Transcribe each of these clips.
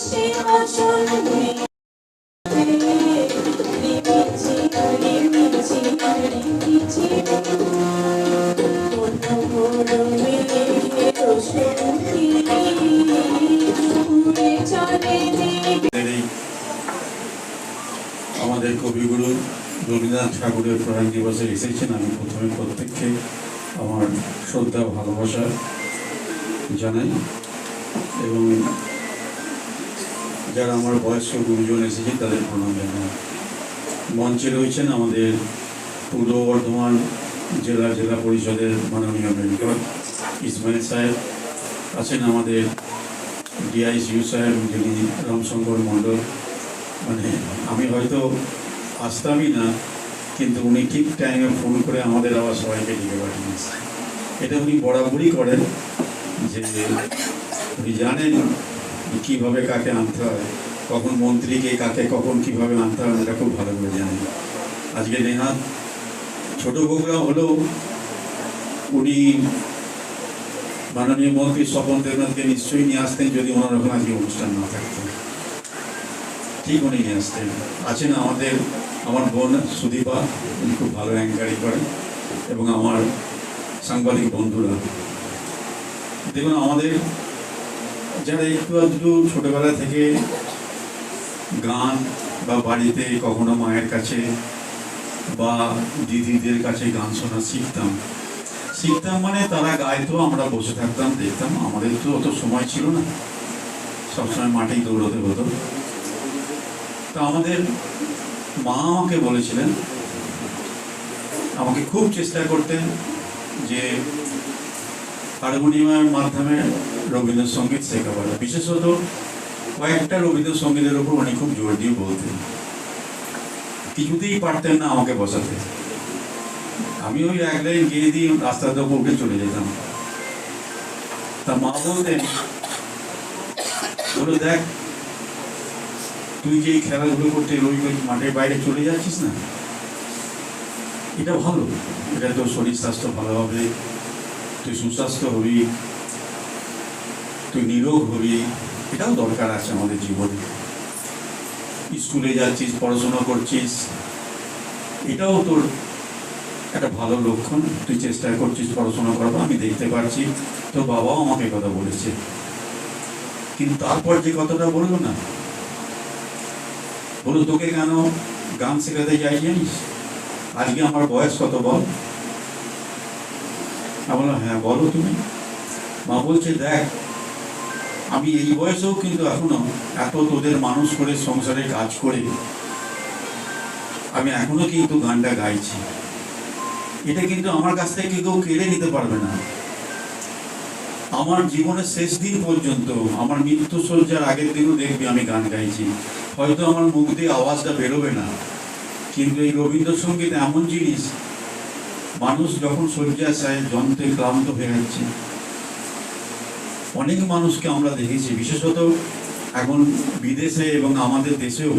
আমাদের কবিগুরু রবীন্দ্রনাথ ঠাকুরের প্রয়াণ দিবসে এসেছেন। আমি প্রথমে প্রত্যেককে আমার শ্রদ্ধা, ভালোবাসা জানাই এবং যারা আমার বয়স্ক গুরুজন এসেছেন, তাদের প্রণাম জানাই। মঞ্চে রয়েছেন আমাদের পূর্ব বর্ধমান জেলা জেলা পরিষদের মাননীয় মেম্বার ইসমাইল সাহেব, আছেন আমাদের ডিআইসিউ সাহেব যিনি রামশঙ্কর মণ্ডল। মানে আমি হয়তো আসতামই না, কিন্তু উনি ঠিক টাইমে ফোন করে আমাদের আবার সবাইকে ডেকে পাঠিয়েছে এটা উনি বরাবরই করেন যে উনি জানেন কীভাবে কাকে আনতে হয়, কখন মন্ত্রীকে কাকে কখন কীভাবে আনতে হয় এটা খুব ভালো করে জানেন আজকে নেহাত ছোট প্রোগ্রাম হলেও উনি মাননীয় মন্ত্রী স্বপন দেবনাথকে নিশ্চয়ই নিয়ে আসতেন যদি ওনার ওখানে আজকে অনুষ্ঠান না থাকতো। ঠিক উনি নিয়ে আসতেন। আছেন আমাদের, আমার বোন সুদীপা, উনি খুব ভালো অ্যাঙ্কারিং করেন, এবং আমার সাংবাদিক বন্ধুরা। দেখুন, আমাদের যারা একটু আধটু ছোটোবেলা থেকে গান বা বাড়িতে কখনো মায়ের কাছে বা দিদিদের কাছে গান শোনা শিখতাম। শিখতাম মানে তারা গাইতো, আমরা বসে থাকতাম, দেখতাম। আমাদের তো অত সময় ছিল না। সবসময় মাঠেই দৌড়তে হতো। তা আমাদের মা আমাকে বলেছিলেন, আমাকে খুব চেষ্টা করতেন যে হারমোনিয়ামের মাধ্যমে রবীন্দ্রসঙ্গীত শেখাবার বিশেষত কয়েকটা রবীন্দ্রসঙ্গীতের উপর উনি খুব জোর দিয়ে বলতেন। কিছুতেই পারতেন না আমাকে বসাতে। আমি ওই এক লাইন গিয়ে দিয়ে রাস্তার উঠে চলে যেতাম। তা মা বলতেন, বলে, দেখ, তুই যে খেলাধুলো করতে ওই ওই মাঠের বাইরে চলে যাচ্ছিস না, এটা ভালো। এটা তোর শরীর স্বাস্থ্য ভালো হবে, তুই সুস্বাস্থ্য হবি তুই নিরোগ হবি, এটাও দরকার আছে আমাদের জীবনে। স্কুলে যাচ্ছিস, পড়াশোনা করছিস, এটাও তোর একটা ভালো লক্ষণ। তুই চেষ্টা করছিস পড়াশোনা করব আমি দেখতে পাচ্ছি তোর বাবাও আমাকে কথা বলেছে। কিন্তু তারপর যে কথাটা বলল না বলো তোকে কেন গান শেখাতে যাই জানিস? আজকে আমার বয়স কত বল? আমি বললাম হ্যাঁ বলো তুমি। মা বলছে, দেখ আমি এই বয়সেও কিন্তু এখনও এত তোদের মানুষ করে সংসারে কাজ করে, আমি এখনও কিন্তু গানটা গাইছি। এটা কিন্তু আমার কাছ থেকে কেউ কেড়ে নিতে পারবে না। আমার জীবনের শেষ দিন পর্যন্ত, আমার মৃত্যু সজ্জার আগের দিনও দেখবি আমি গান গাইছি। হয়তো আমার মুখ দিয়ে আওয়াজটা বেরোবে না। কিন্তু এই রবীন্দ্রসঙ্গীত এমন জিনিস, মানুষ যখন শয্যাশায়, যন্ত্রে ক্লান্ত হয়ে যাচ্ছে। অনেক মানুষকে আমরা দেখেছি বিশেষত এখন বিদেশে এবং আমাদের দেশেও।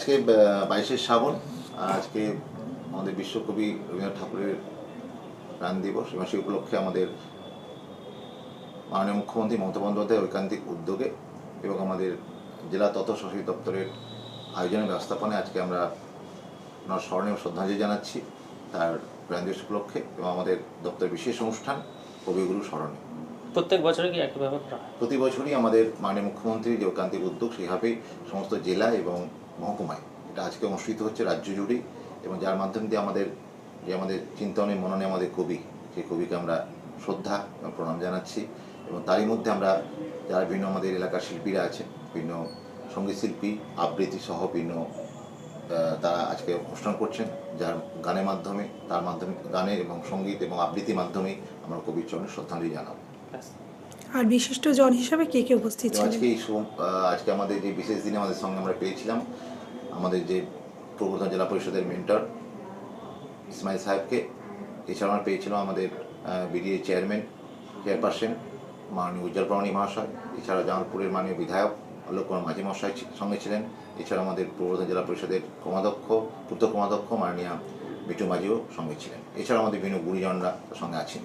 আজকে বাইশে শ্রাবণ আজকে আমাদের বিশ্বকবি রবীন্দ্রনাথ ঠাকুরের প্রাণ দিবস এবং সেই উপলক্ষে আমাদের মাননীয় মুখ্যমন্ত্রী মমতা বন্দ্যোপাধ্যায় ঐকান্তিক উদ্যোগে এবং আমাদের জেলা তথ্য সংস্কৃতি দপ্তরের আয়োজনের ব্যবস্থাপনায় আজকে আমরা ওনার স্মরণীয় শ্রদ্ধাঞ্জলি জানাচ্ছি তার প্রাণ দিবস উপলক্ষে এবং আমাদের দপ্তরের বিশেষ অনুষ্ঠান কবিগুরু স্মরণে। প্রত্যেক বছরে কি একইভাবে করা প্রতি বছরই আমাদের মাননীয় মুখ্যমন্ত্রী যে ঐকান্তিক উদ্যোগ সেইভাবেই সমস্ত জেলা এবং মহকুমায় এটা আজকে অনুষ্ঠিত হচ্ছে রাজ্য জুড়েই এবং যার মাধ্যম দিয়ে আমাদের যে আমাদের চিন্তনে মননে আমাদের কবি, সেই কবিকে আমরা শ্রদ্ধা এবং প্রণাম জানাচ্ছি এবং তারই মধ্যে আমরা যারা বিভিন্ন আমাদের এলাকার শিল্পীরা আছে বিভিন্ন সংগীত শিল্পী, আবৃত্তি সহ বিভিন্ন তারা আজকে অনুষ্ঠান করছেন, যার গানের মাধ্যমে, তার মাধ্যমে গানের এবং সংগীত এবং আবৃত্তির মাধ্যমে আমরা কবির চরণে শ্রদ্ধাঞ্জলি জানাব। আর বিশিষ্ট জন হিসাবে কে কে উপস্থিত ছিলেন? আজকে আজকে আমাদের যে বিশেষ দিনে আমাদের সঙ্গে আমরা পেয়েছিলাম আমাদের যে পূর্ব জেলা পরিষদের মেন্টর ইসমাইল সাহেবকে। এছাড়া আমরা পেয়েছিলাম আমাদের বিডিএ চেয়ারম্যান চেয়ারপারসন মাননীয় উজ্জ্বল প্রামাণী মহাশয়। এছাড়া জামালপুরের মাননীয় বিধায়ক অলোক কুমার মাঝি মহাশয় সঙ্গে ছিলেন। এছাড়া আমাদের পূর্ব জেলা পরিষদের কমাধ্যক্ষ পূর্ত কমাধ্যক্ষ মাননীয় মিঠু মাঝিও সঙ্গে ছিলেন। এছাড়া আমাদের বিভিন্ন গুরুজনরা সঙ্গে আছেন।